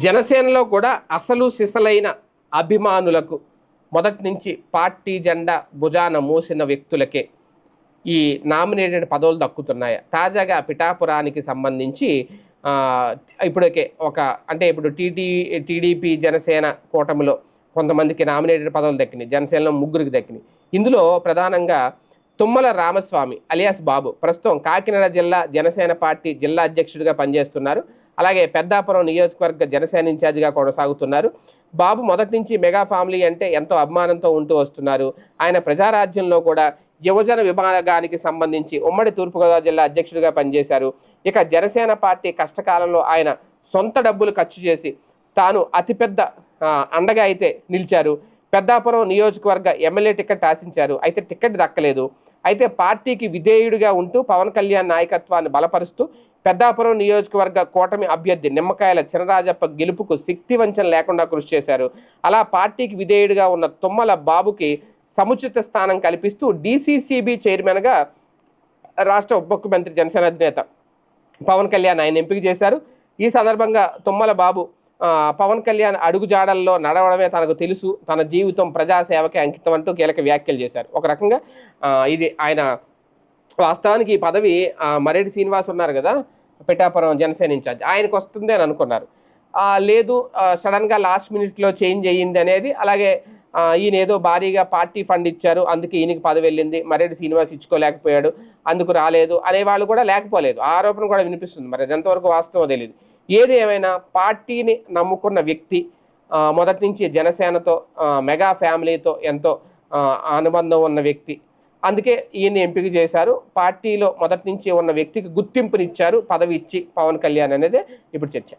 జనసేనలో కూడా అసలు సిసలైన అభిమానులకు మొదటి నుంచి పార్టీ జెండా భుజాన మోసిన వ్యక్తులకే ఈ నామినేటెడ్ పదవులు దక్కుతున్నాయి. తాజాగా పిఠాపురానికి సంబంధించి ఇప్పుడకే ఒక అంటే ఇప్పుడు టీటీ టీడీపీ జనసేన కూటమిలో కొంతమందికి నామినేటెడ్ పదవులు దక్కినాయి. జనసేనలో ముగ్గురికి దక్కినాయి. ఇందులో ప్రధానంగా తుమ్మల రామస్వామి అలియాస్ బాబు. ప్రస్తుతం కాకినాడ జిల్లా జనసేన పార్టీ జిల్లా అధ్యక్షుడిగా పనిచేస్తున్నారు. అలాగే పెద్దాపురం నియోజకవర్గ జనసేన ఇన్ఛార్జిగా కొనసాగుతున్నారు. బాబు మొదటి నుంచి మెగా ఫ్యామిలీ అంటే ఎంతో అభిమానంతో ఉంటూ వస్తున్నారు. ఆయన ప్రజారాజ్యంలో కూడా యువజన విభాగానికి సంబంధించి ఉమ్మడి తూర్పుగోదావరి జిల్లా అధ్యక్షుడిగా పనిచేశారు. ఇక జనసేన పార్టీ కష్టకాలంలో ఆయన సొంత డబ్బులు ఖర్చు చేసి తాను అతిపెద్ద అండగా అయితే నిలిచారు. పెద్దాపురం నియోజకవర్గ ఎమ్మెల్యే టికెట్ ఆశించారు. అయితే టికెట్ దక్కలేదు. అయితే పార్టీకి విధేయుడిగా ఉంటూ పవన్ కళ్యాణ్ నాయకత్వాన్ని బలపరుస్తూ పెద్దాపురం నియోజకవర్గ కూటమి అభ్యర్థి నిమ్మకాయల చినరాజప్ప గెలుపుకు శక్తి వంచన లేకుండా కృషి చేశారు. అలా పార్టీకి విధేయుడిగా ఉన్న తుమ్మల బాబుకి సముచిత స్థానం కల్పిస్తూ డీసీసీబీ చైర్మన్గా రాష్ట్ర ఉప ముఖ్యమంత్రి జనసేన అధినేత పవన్ కళ్యాణ్ ఆయన ఎంపిక చేశారు. ఈ సందర్భంగా తుమ్మల బాబు పవన్ కళ్యాణ్ అడుగుజాడల్లో నడవడమే తనకు తెలుసు. తన జీవితం ప్రజాసేవకే అంకితం అంటూ కీలక వ్యాఖ్యలు చేశారు. ఒక రకంగా ఇది ఆయన వాస్తవానికి ఈ పదవి ఆ, మరేటి శ్రీనివాస్ ఉన్నారు కదా పిఠాపురం జనసేన ఇన్ఛార్జ్. ఆయనకు వస్తుంది అని అనుకున్నారు. లేదు సడన్గా లాస్ట్ మినిట్లో చేంజ్ అయ్యింది అనేది అలాగే ఈయన ఏదో భారీగా పార్టీ ఫండ్ ఇచ్చారు అందుకే ఈయనకి పదవి వెళ్ళింది మరేటి శ్రీనివాస్ ఇచ్చుకోలేకపోయాడు అందుకు రాలేదు అనేవాళ్ళు కూడా లేకపోలేదు. ఆరోపణ కూడా వినిపిస్తుంది. మరి అది ఎంతవరకు వాస్తవం తెలియదు ఏది ఏమైనా పార్టీని నమ్ముకున్న వ్యక్తి మొదటి నుంచి జనసేనతో మెగా ఫ్యామిలీతో ఎంతో అనుబంధం ఉన్న వ్యక్తి. అందుకే ఈయన్ని ఎంపిక చేశారు. పార్టీలో మొదటి నుంచి ఉన్న వ్యక్తికి గుర్తింపునిచ్చారు పదవి ఇచ్చి పవన్ కళ్యాణ్ అనేది ఇప్పుడు చర్చ.